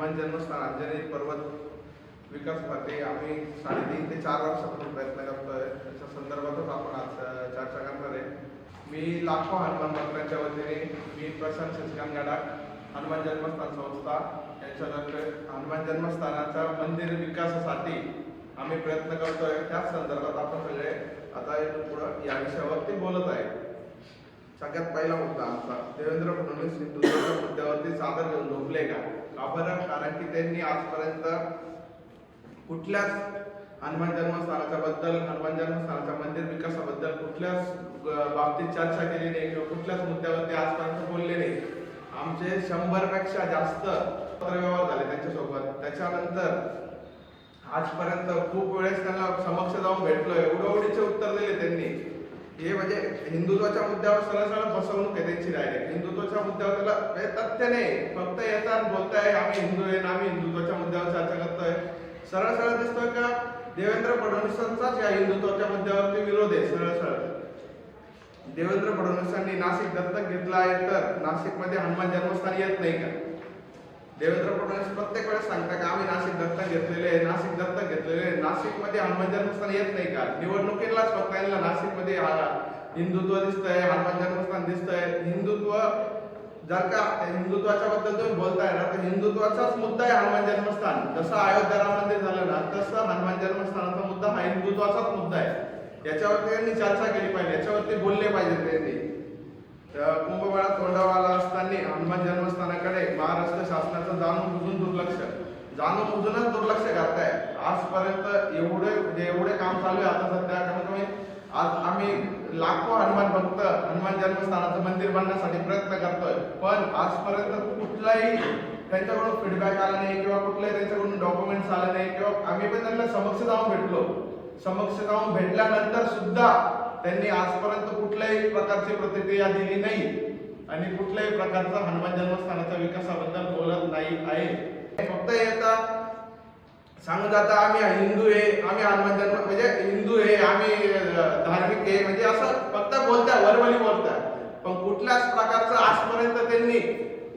हनुमान जन्मस्थान अंजनी पर्वत विकासासाठी आम्ही साडेतीन ते चार वर्षापासून प्रयत्न करतोय. त्याच्या संदर्भातच आपण आज चर्चा करणार आहे. मी लाखो हनुमान भक्तांच्या वतीने मी प्रशांत शशिकांत गडाख हनुमान जन्मस्थान संस्था यांच्यातर्फे हनुमान जन्मस्थानाच्या मंदिर विकासासाठी आम्ही प्रयत्न करतोय. त्याच संदर्भात आपण सगळे आता पुढं या विषयावरती बोलत आहे. सगळ्यात पहिला मुद्दा आमचा देवेंद्र फडणवीस हिंदुत्वाच्या मुद्द्यावरती सादर घेऊन झोपले का? का बरं कारण की त्यांनी आजपर्यंत कुठल्याच हनुमान जन्मस्थानाच्या बद्दल हनुमान जन्मस्थानाच्या मंदिर विकासाबद्दल कुठल्याच बाबतीत चर्चा केली नाही किंवा कुठल्याच मुद्द्यावरती आजपर्यंत बोलले नाही. आमचे शंभरपेक्षा जास्त पत्रव्यवहार झाले त्यांच्यासोबत. त्याच्यानंतर आजपर्यंत खूप वेळेस त्यांना समक्ष जाऊन भेटलो उडवडीचे उत्तर दिले त्यांनी. हे म्हणजे हिंदुत्वाच्या मुद्द्यावर सरळ सरळ फसवणूक आहे त्यांची डायरेक्ट हिंदुत्वाच्या मुद्द्यावर त्याला हे तथ्य नाही. फक्त येतात बोलताय आम्ही हिंदू आहे आम्ही हिंदुत्वाच्या मुद्द्यावर चर्चा करतोय. सरळ सरळ दिसतोय का? देवेंद्र फडणवीसांचाच या हिंदुत्वाच्या मुद्द्यावरती विरोध आहे सरळ सरळ. देवेंद्र फडणवीसांनी नाशिक दत्तक घेतला आहे तर नाशिकमध्ये हनुमान जन्मस्थान येत नाही का? देवेंद्र फडणवीस प्रत्येक वेळेस सांगता का आम्ही नाशिक दत्तक घेतलेले आहे नाशिक दत्तक घेतलेले आहे. नाशिकमध्ये हनुमान जन्मस्थान येत नाही का? निवडणुकीलाच फक्त यांना नाशिकमध्ये हिंदुत्व दिसतंय हनुमान जन्मस्थान दिसतंय. हिंदुत्व जर का हिंदुत्वाच्या बद्दल तुम्ही बोलताय ना तर हिंदुत्वाचाच मुद्दा आहे हनुमान जन्मस्थान जसं अयोध्या राम मंदिर झालं ना तसं हनुमान जन्मस्थानाचा मुद्दा हा हिंदुत्वाचाच मुद्दा आहे. याच्यावरती त्यांनी चर्चा केली पाहिजे याच्यावरती बोलले पाहिजे त्यांनी. तर कुंभमेळा तोंडावाला असताना हनुमान जन्मस्थानाकडे महाराष्ट्र शासनाचं जाणून बुजून दुर्लक्ष. जाणून बुजूनच दुर्लक्ष करताय. आजपर्यंत एवढे म्हणजे एवढे काम चालू आहे. आता सध्या कारण तुम्ही आज आम्ही लाखो हनुमान भक्त हनुमान जन्मस्थानाचं मंदिर बांधण्यासाठी प्रयत्न करतोय. पण आजपर्यंत कुठलाही त्यांच्याकडून फीडबॅक आला नाही किंवा कुठलाही त्यांच्याकडून डॉक्युमेंट्स आले नाही किंवा आम्ही पण त्यांना समक्ष जाऊन भेटलो. समक्ष जाऊन भेटल्यानंतर सुद्धा त्यांनी आजपर्यंत कुठल्याही प्रकारची प्रतिक्रिया दिली नाही आणि कुठल्याही प्रकारचा हनुमान जन्मस्थानाच्या विकासाबद्दल बोलत नाही आहे. फक्त येतात सांगत आता आम्ही हिंदू आहे आम्ही हनुमान जन्म म्हणजे हिंदू आहे आम्ही धार्मिक आहे म्हणजे असं फक्त बोलताय वरवली बोलताय. पण कुठल्याच प्रकारचं आजपर्यंत त्यांनी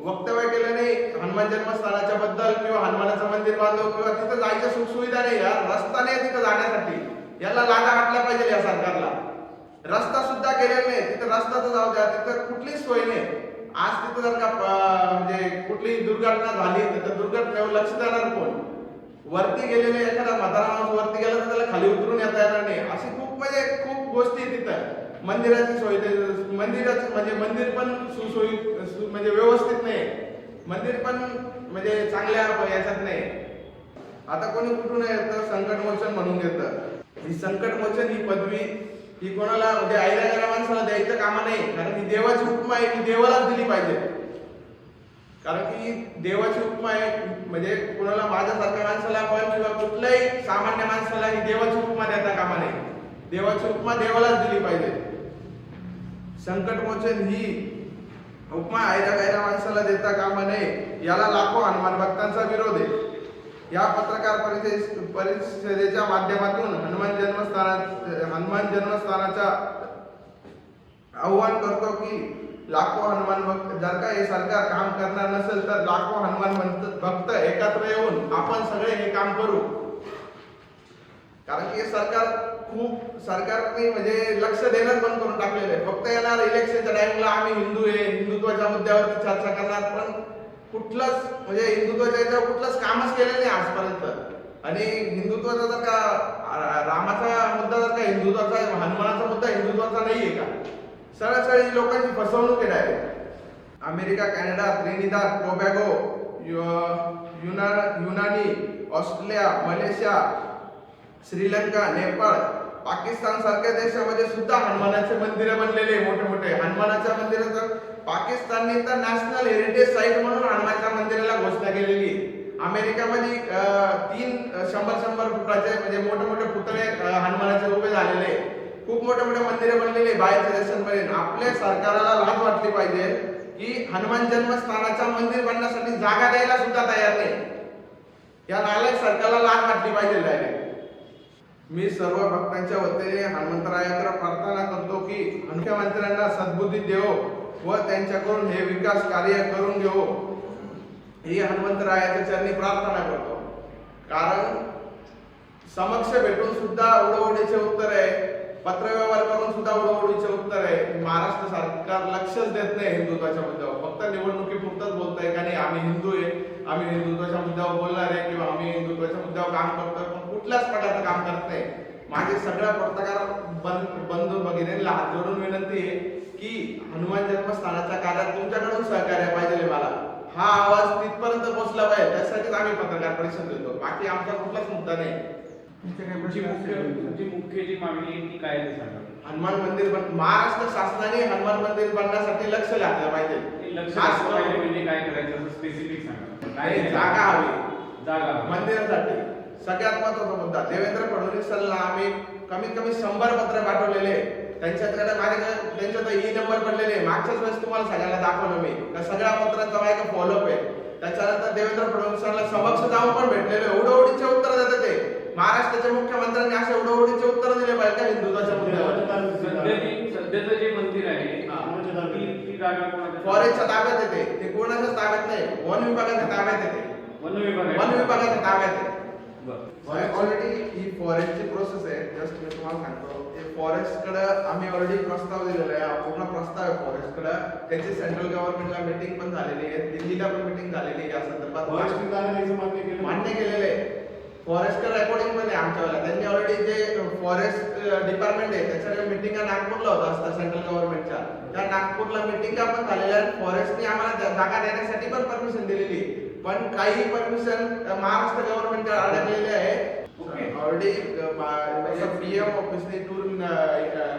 वक्तव्य केलं नाही हनुमान जन्मस्थानाच्या बद्दल किंवा हनुमानाचं मंदिर बांधव किंवा तिथं जायच्या सुखसुविधा नाही यार रस्ता नाही तिथं जाण्यासाठी. याला लागा घातल्या पाहिजे या सरकारला. रस्ता सुद्धा केलेला नाही. तिथं रस्ता तर जाऊ द्या तिथं कुठलीच सोय नाही. आज तिथं जर का म्हणजे कुठली दुर्घटना झाली तर दुर्घटनेवर लक्ष देणार कोण? वरती गेलेले एखादा म्हातारा माणूस वरती गेला तर त्याला खाली उतरून येता येणार नाही. अशी खूप म्हणजे खूप गोष्टी तिथं. मंदिराची सोय ते- मंदिराची म्हणजे मंदिर पण सुसोयी सु- म्हणजे व्यवस्थित नाही. मंदिर पण म्हणजे चांगल्या याच्यात नाही. आता कोणी कुठून येतं? संकटमोचन म्हणून घेतं ही संकटमोचन ही पदवी ती कोणाला म्हणजे आईला माणसाला द्यायचं कामा नाही कारण ही देवाची उपमा आहे ही देवालाच दिली पाहिजे. कारण की देवाची उपमा आहे म्हणजे कोणाला माझ्यासारख्या माणसाला पण किंवा कुठल्याही सामान्य माणसाला ही देवाची उपमा देता कामा नाही. देवाची उपमा देवालाच दिली पाहिजे. संकटमोचन ही उपमा आयऱ्या गायऱ्या माणसाला देता कामा नये याला लाखो हनुमान भक्तांचा विरोध आहे. या पत्रकार परिषदे परिषदेच्या माध्यमातून हनुमान जन्मस्थाना हनुमान जन्मस्थानाचा आव्हान करतो की लाखो हनुमान भक्त जर का हे सरकार काम करणार नसेल तर लाखो हनुमान भक्त- एकत्र येऊन आपण सगळे हे काम करू. कारण की हे सरकार खूप सरकारने म्हणजे लक्ष देणं बंद करून टाकलेलं आहे. फक्त येणार इलेक्शनच्या टाइमला आम्ही हिंदू आहे हिंदुत्वाच्या मुद्द्यावरती चर्चा करणार पण कुठलंच म्हणजे हिंदुत्वाच्या याच्यावर कुठलंच कामच केलं नाही आजपर्यंत. आणि हिंदुत्वाचा जर का रामाचा मुद्दा जर का हिंदुत्वाचा आहे, हनुमानाचा मुद्दा हिंदुत्वाचा नाहीये का? सरळ सरळ लोकांची फसवणूक आहे अमेरिका कॅनडा त्रिनिदाद टोबॅगो युना युनानी ऑस्ट्रेलिया मलेशिया श्रीलंका नेपाळ पाकिस्तान सारख्या देशामध्ये सुद्धा हनुमानाचे मंदिरं बनलेले मोठे मोठे हनुमानाच्या मंदिराचं पाकिस्तानने तर नॅशनल हेरिटेज साईट म्हणून हनुमानच्या मंदिराला घोषणा केलेली आहे. अमेरिकामध्ये तीन शंभर शंभर फुटाचे म्हणजे मोठे मोठे पुतळे हनुमानाचे उभे झालेले आहे. खूप मोठे मोठे मंदिरे बनलेले बाहेरच्या देशांमध्ये आपल्या सरकारला लाज वाटली पाहिजे की हनुमान जन्मस्थानाच्या मंदिर बनण्यासाठी जागा द्यायला सुद्धा तयार नाही या नालायक सरकारला लाज वाटली पाहिजे डायरेक्ट मी सर्व भक्तांच्या वतीने हनुमंतरायाकडे प्रार्थना करतो की मुख्यमंत्र्यांना सद्बुद्धी देव व त्यांच्याकडून हे विकास कार्य करून घेऊ ही हनुमंतरायाच्या चरणी प्रार्थना करतो. कारण समक्ष भेटून सुद्धा उडवडीचे उत्तर आहे. पत्रव्यवहार करून सुद्धा उडवडीचे उत्तर आहे. महाराष्ट्र सरकार लक्षच देत नाही हिंदुत्वाच्या मुद्द्यावर. फक्त निवडणुकीपुरतच बोलतंय का नाही? आम्ही हिंदू आहे. आम्ही हिंदुत्वाच्या मुद्द्यावर बोलणार आहे किंवा आम्ही हिंदुत्वाच्या मुद्द्यावर काम करतोय पण कुठल्याच प्रकारचं काम करत नाही. माझे सगळ्या पत्रकार बंद बंधू भगिनींना हात जोडून विनंती आहे की हनुमान जन्मस्थानाच्या कार्यात तुमच्याकडून सहकार्य पाहिजे मला. हा आवाज तिथपर्यंत पोहोचला पाहिजे त्यासाठीच आम्ही पत्रकार परिषद देतो बाकी आमचा कुठलाच मुद्दा नाही. मुख्य जी मागणी आहे ती काय आहे ते सांगा. हनुमान मंदिर बन महाराष्ट्र शासनाने हनुमान मंदिर बनण्यासाठी लक्ष घातलं पाहिजे. ते लक्ष म्हणजे काय करायचं स्पेसिफिक सांगा. जागा हवी. जागा. मंदिरासाठी. सगळ्यात महत्त्वाचा मुद्दा देवेंद्र फडणवीसांना आम्ही कमीत कमी शंभर पत्र पाठवलेले. त्यांच्याकडे माझ्याकडे त्यांच्याकडे ई नंबर पडलेले. मागच्याच वेळेस तुम्हाला सगळ्यांना दाखवलं मी. त्या सगळ्या पत्रांचा माझ्या फॉलोअप आहे. त्याच्यानंतर देवेंद्र फडणवीसांना समक्ष जाऊन पण भेटलेले उडवडीचे उत्तर देतात ते. महाराष्ट्राच्या मुख्यमंत्र्यांनी असे उडवडीचे उत्तर दिले पाहिजे का हिंदुत्वाच्या मुद्द्यावर? सध्याची जे मंदिर आहे फॉरेस्टच्या ताब्यात येते. ते कोणाच्याच ताब्यात नाही. वन विभागाच्या ताब्यात येते. वन विभाग वन विभागाच्या ताब्यात आहे बरं. ऑलरेडी ही फॉरेस्टची प्रोसेस आहे. जस्ट मी तुम्हाला सांगतो. ते फॉरेस्टकडे आम्ही ऑलरेडी प्रस्ताव दिलेला आहे. पूर्ण प्रस्ताव आहे फॉरेस्टकडे त्याची सेंट्रल गव्हर्नमेंटला मीटिंग पण झालेली आहे. दिल्लीला पण मीटिंग झालेली आहे. या संदर्भात फॉरेस्ट मान्य केलं मान्य केलेले आहे. फॉरेस्टकडे रेकॉर्डिंग पण आहे आमच्यावाला त्यांनी ऑलरेडी जे फॉरेस्ट डिपार्टमेंट आहे त्याच्याकडे मिटिंगा नागपूरला होत असतात सेंट्रल गव्हर्नमेंटच्या त्या नागपूरला मिटिंगा पण झालेल्या आहेत. फॉरेस्टने आम्हाला जागा देण्यासाठी पण परमिशन दिलेली आहे. पण काही परमिशन महाराष्ट्र गव्हर्नमेंटकडे अडकलेले आहे. ऑलरेडी पीएम ऑफिसने टूर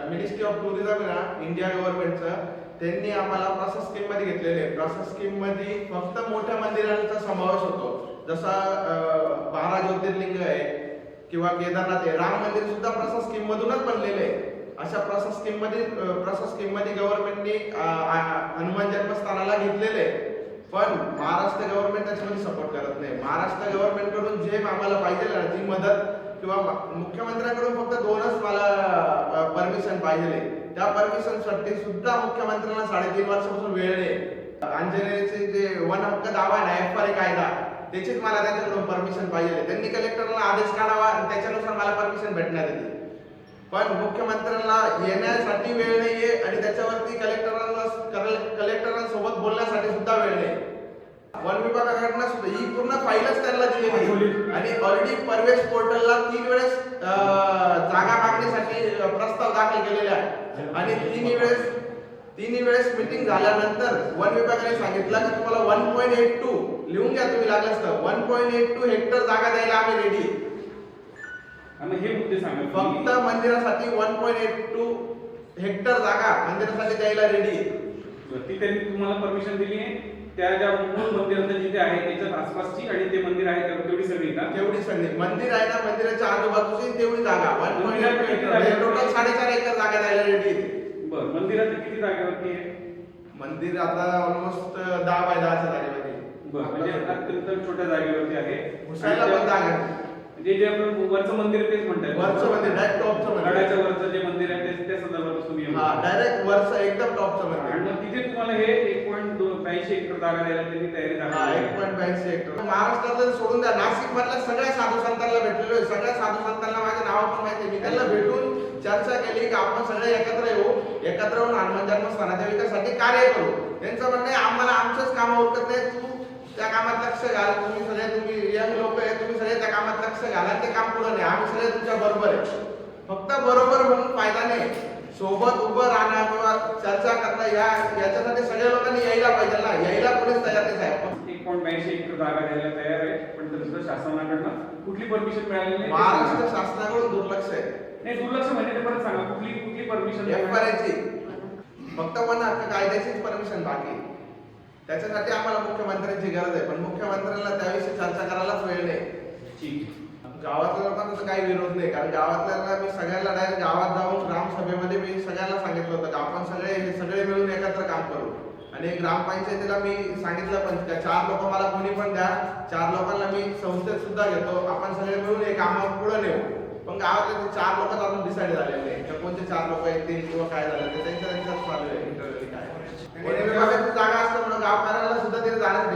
मिनिस्ट्री ऑफ टुरिझम ना इंडिया गव्हर्नमेंटचं त्यांनी आम्हाला प्रसाद स्कीममध्ये घेतलेले आहे. प्रसाद स्कीममध्ये फक्त मोठ्या मंदिरांचा समावेश होतो. जसा बारा ज्योतिर्लिंग आहे किंवा केदारनाथ आहे. राम मंदिर सुद्धा प्रसाद स्कीम मधूनच बनलेले आहे. अशा प्रसाद स्कीममध्ये अं, प्रसाद स्कीममध्ये गव्हर्नमेंटनी हनुमान जन्मस्थानाला घेतलेले आहे. पण महाराष्ट्र गव्हर्नमेंट त्याच्यामध्ये सपोर्ट करत नाही. महाराष्ट्र गव्हर्नमेंटकडून जे आम्हाला पाहिजे ना जी मदत किंवा मुख्यमंत्र्यांकडून फक्त दोनच मला परमिशन पाहिजे. त्या परमिशनसाठी सुद्धा मुख्यमंत्र्यांना साडेतीन वर्षापासून वेळ आहे अंजनेचे जे वन हक्क दावा आहे ना एफ आर कायदा त्याचीच मला त्यांच्याकडून परमिशन पाहिजे. त्यांनी कलेक्टरला आदेश काढावा आणि त्याच्यानुसार मला परमिशन भेटणार आहे पण मुख्यमंत्र्यांना येण्यासाठी वेळ नाहीये आणि त्याच्यावरती कलेक्टरांना कलेक्टरांसोबत बोलण्यासाठी सुद्धा वेळ नाही वन विभागाकडनं सुद्धा ही पूर्ण फाईलच त्यांना दिलेली. आणि ऑलरेडी परवेश पोर्टलला तीन वेळेस जागा मागणीसाठी अं, प्रस्ताव दाखल केलेले आहे आणि तिन्ही वेळेस तिन्ही वेळेस मीटिंग झाल्यानंतर वन विभागाने सांगितलं की तुम्हाला वन पॉईंट एट टू लिहून घ्या तुम्ही लागल्यास तर one point eight two hectare जागा द्यायला आम्ही रेडी आणि हे मुद्दे सांगा फक्त मंदिरासाठी one point eight two hectare जागा मंदिरासाठी द्यायला रेडी ती त्यांनी तुम्हाला परमिशन दिली आहे. त्या ज्या मूळ मंदिराचं जिथे आहे त्याच्यात आसपासची आणि ते मंदिर आहे त्या- तेवढी सगळी का? तेवढी संधी मंदिर आहे ना मंदिराच्या आजूबाजूची तेवढी जागा. One point? टोटल साडेचार एकर जागा द्यायला रेडी बरं मंदिरात किती जागेवरती आहे? मंदिर आता ऑलमोस्ट दहा बाय दहाच्या जागेमध्ये बरं म्हणजे अत्यंत छोट्या जागेवरती आहे. घुसायला पण जागा म्हणजे जे आपण वरचं मंदिर तेच म्हणताय वरचं मंदिर डायरेक्ट टॉपचं मंदिर. गडाच्या वरचं जे मंदिर आहे ते त्या संदर्भात तुम्ही हा डायरेक्ट वरचं एकदम टॉपचं आणि मंदिर मग तिथे तुम्हाला हे एक पॉईंट ब्याऐंशी एकर जागा द्यायला त्यांनी तयारी हा एक. पॉईंट ब्याऐंशी हेक्टर महाराष्ट्रातलं सोडून द्या. नाशिक मधल्या सगळ्या साधू संतांना भेटलेलो आहे. सगळ्या साधू संतांना माझे नाव पण माहिती आहे. मी त्यांना भेटून चर्चा केली की आपण सगळे एकत्र येऊ. एकत्र येऊन हनुमान जन्मस्थानाच्या विकासासाठी कार्य करू. त्यांचं म्हणणं आहे आम्हाला आमचंच काम उरकत नाही तू त्या कामात लक्ष घाल. तुम्ही सगळे तुम्ही यंग लोक आहे तुम्ही सगळे त्या कामात लक्ष घाला. ते काम पुढे नाही. आम्ही सगळे तुमच्या बरोबर आहे. फक्त बरोबर म्हणून फायदा नाही. सोबत उभं राहणं किंवा चर्चा करणं या याच्यासाठी सगळ्या लोकांनी यायला पाहिजे ना. यायला कोणीच तयार नाही साहेब. एक पॉईंट ब्याऐंशी एकर जागा द्यायला तयार आहे. पण तसं शासनाकडनं कुठली परमिशन नाही? ते महाराष्ट्र. शासनाकडून दुर्लक्ष आहे. नाही दुर्लक्ष म्हणजे ते परत सांगा. कुठली कुठली परमिशन एफआरआयची फक्त वन हक्क कायद्याचीच परमिशन बाकी. त्याच्यासाठी आम्हाला मुख्यमंत्र्यांची गरज आहे. पण मुख्यमंत्र्यांना त्याविषयी चर्चा करायलाच वेळ नाही. ठीक गावातल्या लोकांना तर काही विरोध नाही. कारण गावातल्या मी सगळ्यांना डायरेक्ट गावात जाऊन ग्रामसभेमध्ये मी सगळ्यांना सांगितलं होतं की आपण सगळे हे सगळे मिळून एकत्र काम करू. आणि ग्रामपंचायतीला मी सांगितलं पण त्या चार लोक मला कोणी पण द्या. चार लोकांना मी संस्थेत सुद्धा घेतो. आपण सगळे मिळून हे कामावर पुढे नेऊ. पण गावातले ते चार लोक अजून डिसाईड झालेले नाही. कोणते चार लोक येतील किंवा काय झालं ते त्यांच्या त्यांच्यात चालू आहे. इंटरव्ह्यू काय? जागा गावकऱ्यांना सुद्धा तिथे जाण्यास